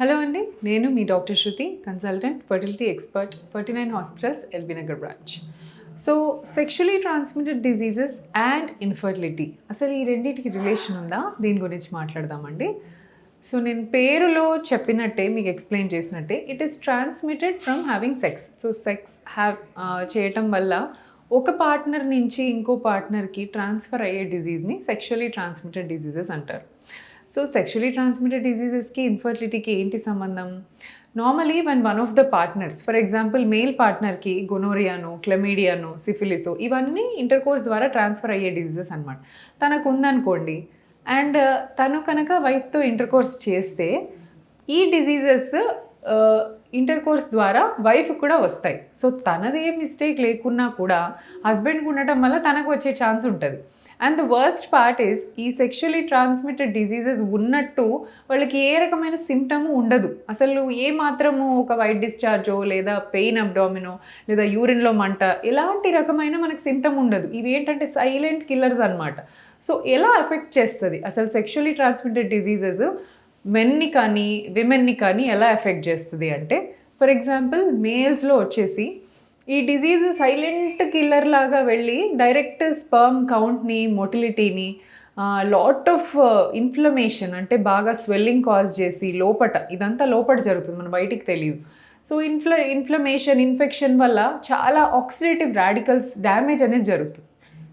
Hello అండి నేను మీ doctor Shruti consultant fertility expert ferty nine hospitals LB Nagar branch. So sexually transmitted diseases and infertility అసలు ఈ రెండింటికి relation ఉందా? దీని గురించి మాట్లాడదామండి. సో నేను పేరులో చెప్పినట్టే మీకు ఎక్స్ప్లెయిన్ చేసినట్టే it is transmitted from having sex so sex have చేయటం వల్ల ఒక పార్ట్నర్ నుంచి ఇంకో పార్ట్నర్కి ట్రాన్స్ఫర్ అయ్యే డిజీజ్ని సెక్షువలీ ట్రాన్స్మిటెడ్ డిజీజెస్ అంటారు. సో సెక్షువలీ ట్రాన్స్మిటెడ్ డిజీజెస్కి ఇన్ఫర్టిలిటీకి ఏంటి సంబంధం? Normally one one of the partners for example male పార్ట్నర్కి గొనోరియాను క్లమీడియాను సిఫిలిసో ఇవన్నీ ఇంటర్ కోర్స్ ద్వారా ట్రాన్స్ఫర్ అయ్యే డిజీజెస్ అనమాట తనకు ఉందనుకోండి. అండ్ uh, తను కనుక వైఫ్తో ఇంటర్ కోర్స్ చేస్తే ఈ డిజీజెస్ ఇంటర్ కోర్స్ ద్వారా వైఫ్ కూడా వస్తాయి. సో తనది ఏ మిస్టేక్ లేకున్నా కూడా హస్బెండ్కి ఉండటం వల్ల తనకు వచ్చే ఛాన్స్ ఉంటుంది. And the worst part is ఈ సెక్షువలీ ట్రాన్స్మిటెడ్ డిజీజెస్ ఉన్నట్టు వాళ్ళకి ఏ రకమైన సిమ్టము ఉండదు. అసలు ఏ మాత్రము ఒక వైట్ డిశ్చార్జో లేదా పెయిన్ అబ్డామినో లేదా యూరిన్లో మంట ఎలాంటి రకమైన మనకు సిమ్టమ్ ఉండదు. ఇవి ఏంటంటే సైలెంట్ కిల్లర్స్ అనమాట సో ఎలా ఎఫెక్ట్ చేస్తుంది? అసలు సెక్షువలీ ట్రాన్స్మిటెడ్ డిజీజెస్ మెన్ని కానీ విమెన్ని కానీ ఎలా ఎఫెక్ట్ చేస్తుంది అంటే ఫర్ ఎగ్జాంపుల్ మేల్స్లో వచ్చేసి ఈ డిజీజ్ సైలెంట్ కిల్లర్ లాగా వెళ్ళి డైరెక్ట్ స్పర్మ్ కౌంట్ని మొటిలిటీని లాట్ ఆఫ్ ఇన్ఫ్లమేషన్ అంటే బాగా స్వెల్లింగ్ కాజ్ చేసి లోపట ఇదంతా లోపట జరుగుతుంది మన బయటికి తెలియదు సో ఇన్ఫ్ల ఇన్ఫ్లమేషన్ ఇన్ఫెక్షన్ వల్ల చాలా ఆక్సిడేటివ్ రాడికల్స్ డ్యామేజ్ అనేది జరుగుతుంది.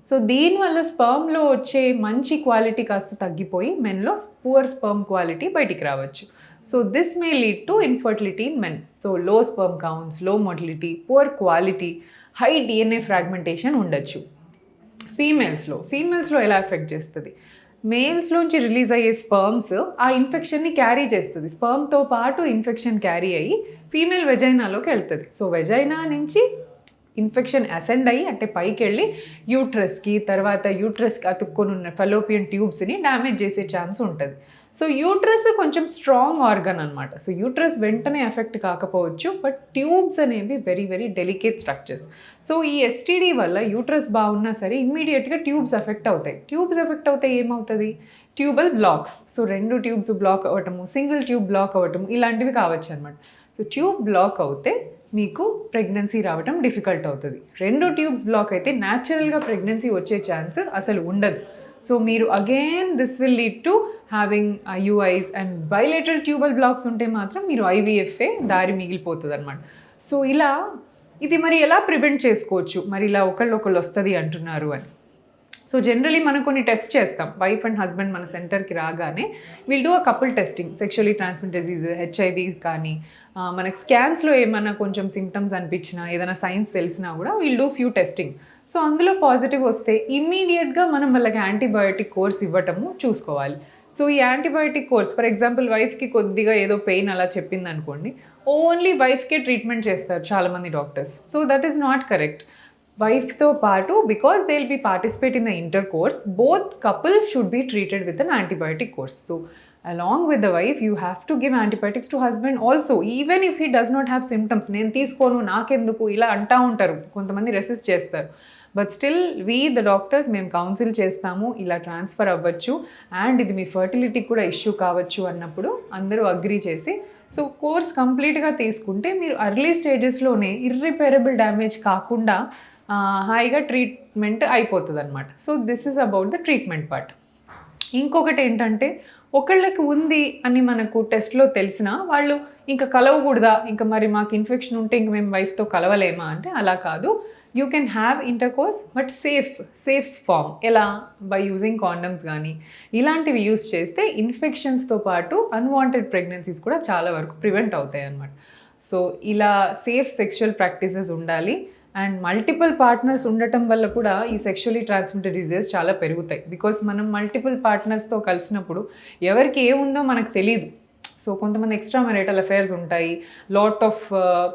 సో దీనివల్ల స్పర్మ్లో వచ్చే మంచి క్వాలిటీ కాస్త తగ్గిపోయి మెన్లో పువర్ స్పర్మ్ క్వాలిటీ బయటికి రావచ్చు. So this may lead to infertility in men so low sperm కౌంట్స్లో motility poor quality high DNA fragmentation ఉండొచ్చు. ఫీమేల్స్లో ఫీమేల్స్లో ఎలా ఎఫెక్ట్ చేస్తుంది? మేల్స్లోంచి రిలీజ్ అయ్యే స్పర్మ్స్ ఆ ఇన్ఫెక్షన్ని క్యారీ చేస్తుంది. స్పర్మ్తో పాటు ఇన్ఫెక్షన్ క్యారీ అయ్యి ఫీమేల్ వెజైనాలోకి వెళ్తుంది. సో వెజైనా నుంచి ఇన్ఫెక్షన్ అసెండ్ అయ్యి అంటే పైకి వెళ్ళి యూట్రస్కి తర్వాత యూట్రస్కి అతుక్కొని ఉన్న ఫెలోపియన్ ట్యూబ్స్ని డ్యామేజ్ చేసే ఛాన్స్ ఉంటుంది. సో యూట్రస్ కొంచెం స్ట్రాంగ్ ఆర్గన్ అనమాట సో యూట్రస్ వెంటనే ఎఫెక్ట్ కాకపోవచ్చు బట్ ట్యూబ్స్ అనేవి very very delicate structures. So ఈ ఎస్టీడీ వల్ల యూట్రస్ బాగున్నా సరే ఇమ్మీడియట్గా ట్యూబ్స్ ఎఫెక్ట్ అవుతాయి. ట్యూబ్స్ ఎఫెక్ట్ అవుతాయి ఏమవుతుంది? Tubal blocks. సో రెండు ట్యూబ్స్ బ్లాక్ అవ్వటము సింగిల్ ట్యూబ్ బ్లాక్ అవ్వటము ఇలాంటివి కావచ్చు అనమాట సో ట్యూబ్ బ్లాక్ అవుతే మీకు ప్రెగ్నెన్సీ రావటం డిఫికల్ట్ అవుతుంది. రెండు ట్యూబ్స్ బ్లాక్ అయితే న్యాచురల్గా ప్రెగ్నెన్సీ వచ్చే ఛాన్స్ అసలు ఉండదు. సో మీరు again this will lead to having UIs and bilateral tubal blocks ఉంటే మాత్రం మీరు ఐవీఎఫ్ఏ దారి మిగిలిపోతుంది అనమాట సో ఇలా ఇది మరి ఎలా ప్రివెంట్ చేసుకోవచ్చు? మరి ఇలా ఒకళ్ళు ఒకళ్ళు వస్తుంది అంటున్నారు అని. సో జనరలీ మనం కొన్ని టెస్ట్ చేస్తాం. వైఫ్ అండ్ హస్బెండ్ మన సెంటర్కి రాగానే will do a couple testing sexually transmit disease HIV కానీ మనకి స్కాన్స్లో ఏమైనా కొంచెం సిమ్టమ్స్ అనిపించినా ఏదైనా సైన్స్ తెలిసినా కూడా will do few testing so అందులో పాజిటివ్ వస్తే ఇమ్మీడియట్గా మనం వాళ్ళకి యాంటీబయోటిక్ కోర్స్ ఇవ్వటము చూసుకోవాలి. సో ఈ యాంటీబయోటిక్ కోర్స్ ఫర్ ఎగ్జాంపుల్ వైఫ్కి కొద్దిగా ఏదో పెయిన్ అలా చెప్పింది అనుకోండి ఓన్లీ వైఫ్కే ట్రీట్మెంట్ చేస్తారు చాలామంది doctors so that is not correct వైఫ్తో పాటు because they will be participate in the intercourse both couple should be treated with an antibiotic course so along with the wife you have to give antibiotics to husband also even if he does not have symptoms నేను తీసుకోను నాకెందుకు? ఇలా అంటా ఉంటారు. కొంతమంది resist చేస్తారు. But still we the doctors మేము counsel చేస్తాము ఇలా ట్రాన్స్ఫర్ అవ్వచ్చు. అండ్ ఇది మీ ఫర్టిలిటీకి కూడా ఇష్యూ కావచ్చు అన్నప్పుడు అందరూ అగ్రి చేసి సో కోర్స్ కంప్లీట్గా తీసుకుంటే మీరు అర్లీ స్టేజెస్లోనే ఇర్రిపేరబుల్ డ్యామేజ్ కాకుండా హాయిగా ట్రీట్మెంట్ అయిపోతుంది అనమాట so this is about the treatment part ఇంకొకటి ఏంటంటే ఒకళ్ళకి ఉంది అని మనకు టెస్ట్లో తెలిసినా వాళ్ళు ఇంకా కలవకూడదా ఇంకా మరి మాకు ఇన్ఫెక్షన్ ఉంటే ఇంక మేము వైఫ్తో కలవలేమా అంటే అలా కాదు. You can have intercourse but safe safe form ఎలా? బై యూజింగ్ కాండమ్స్ కానీ ఇలాంటివి యూస్ చేస్తే ఇన్ఫెక్షన్స్తో పాటు అన్వాంటెడ్ ప్రెగ్నెన్సీస్ కూడా చాలా వరకు ప్రివెంట్ అవుతాయి అన్నమాట సో ఇలా సేఫ్ సెక్షువల్ ప్రాక్టీసెస్ ఉండాలి. అండ్ మల్టిపుల్ పార్ట్నర్స్ ఉండటం వల్ల కూడా ఈ సెక్షువలీ ట్రాన్స్మిటెడ్ డిజీజెస్ చాలా పెరుగుతాయి. బికాస్ మనం మల్టిపుల్ పార్ట్నర్స్తో కలిసినప్పుడు ఎవరికి ఏముందో మనకు తెలియదు సో కొంతమంది ఎక్స్ట్రా మెరైటల్ అఫైర్స్ ఉంటాయి. Lot of uh,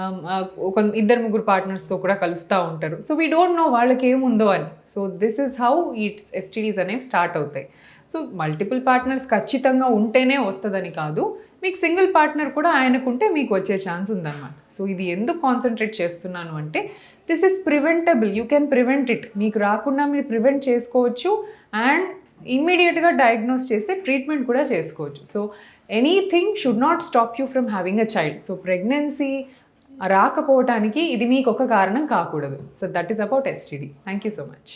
um, uh, ఒక ఇద్దరు ముగ్గురు పార్ట్నర్స్తో కూడా కలుస్తూ ఉంటారు. సో వీ డోంట్ నో వాళ్ళకి ఏముందో అని. So this is how it's STDs అనేవి స్టార్ట్ అవుతాయి. సో మల్టిపుల్ పార్ట్నర్స్ ఖచ్చితంగా ఉంటేనే వస్తుందని కాదు. మీకు సింగిల్ పార్ట్నర్ కూడా ఆయనకుంటే మీకు వచ్చే ఛాన్స్ ఉందన్నమాట. సో ఇది ఎందుకు కాన్సన్ట్రేట్ చేస్తున్నాను అంటే this is preventable you can prevent it మీకు రాకుండా మీరు ప్రివెంట్ చేసుకోవచ్చు అండ్ ఇమ్మీడియట్గా డయాగ్నోస్ చేస్తే ట్రీట్మెంట్ కూడా చేసుకోవచ్చు. So anything should not stop you from having a child so pregnancy రాకపోవటానికి ఇది మీకు ఒక కారణం కాకూడదు. So that is about STD thank you so much